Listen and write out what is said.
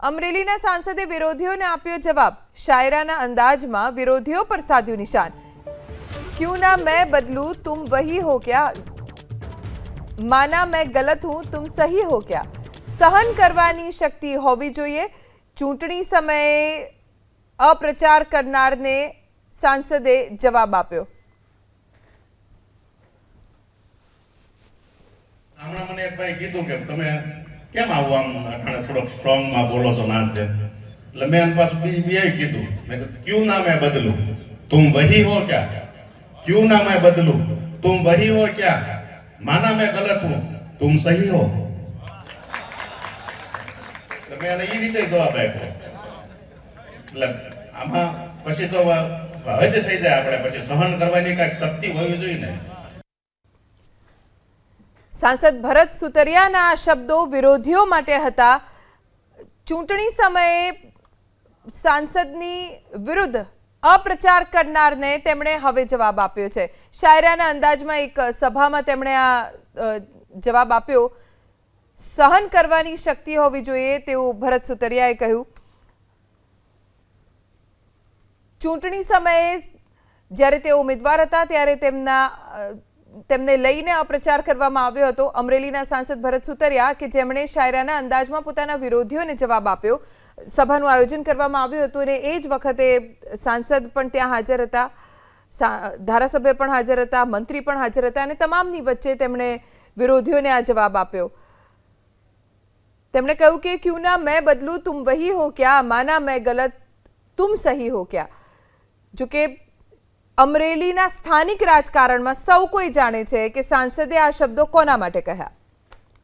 अमरेली सांसदे विरोधी ने आप जवाब शायरा अंदाज में विरोधी पर साधु निशान क्यों ना मैं बदलू तुम वही हो क्या माना मैं गलत हूँ तुम सही हो क्या सहन करवानी शक्ति होवी जो समय अप्रचार करना ने जवाब आप मैंने કેમ આવું આમ થોડોક સ્ટ્રોંગમાં બોલો છો ના એટલે મેં એને પાછું બી કીધું. મેં કીધું, ક્યુ ના મેં બદલું? તું વહી હો ક્યા? ક્યુ ના મેં બદલું? તું વહી હો ક્યા? માના મેં ગલત હું? તું સહી હો? મેં એને એ રીતે જવાબ આપ્યો. એટલે આમાં પછી તો હદ થઈ જાય આપણે. પછી સહન કરવાની કાંઈક શક્તિ હોવી જોઈએ ને. સાંસદ ભરત સુતરિયાના શબ્દો વિરોધીઓ માટે હતા. ચૂંટણી સમયે સાંસદની વિરુદ્ધ અપ્રચાર કરનારને તેમણે હવે જવાબ આપ્યો છે. શાયરાના અંદાજમાં એક સભામાં તેમણે આ જવાબ આપ્યો. સહન કરવાની શક્તિ હોવી જોઈએ તેવું ભરત સુતરિયાએ કહ્યું. ચૂંટણી સમયે જ્યારે તેઓ ઉમેદવાર હતા ત્યારે તેમના તેમને લઈને અપ્રચાર કરવામાં આવ્યો હતો. અમરેલીના સાંસદ ભરત સુતરિયા કે જેમણે શાયરાના અંદાજમાં પોતાના વિરોધીઓને જવાબ આપ્યો. સભાનું આયોજન કરવામાં આવ્યું હતું અને એ જ વખતે સાંસદ પણ ત્યાં હાજર હતા. ધારાસભ્ય પણ હાજર હતા, મંત્રી પણ હાજર હતા અને તમામની વચ્ચે તેમણે વિરોધીઓને આ જવાબ આપ્યો. તેમણે કહ્યું કે, ક્યુ ના મેં બદલું, તુમ વહી હો ક્યા? માના મેં ગલત, તુમ સહી હો ક્યા? જોકે અમરેલીના સ્થાનિક રાજકારણમાં સૌ કોઈ જાણે છે કે સાંસદે આ શબ્દો કોના માટે કહ્યા?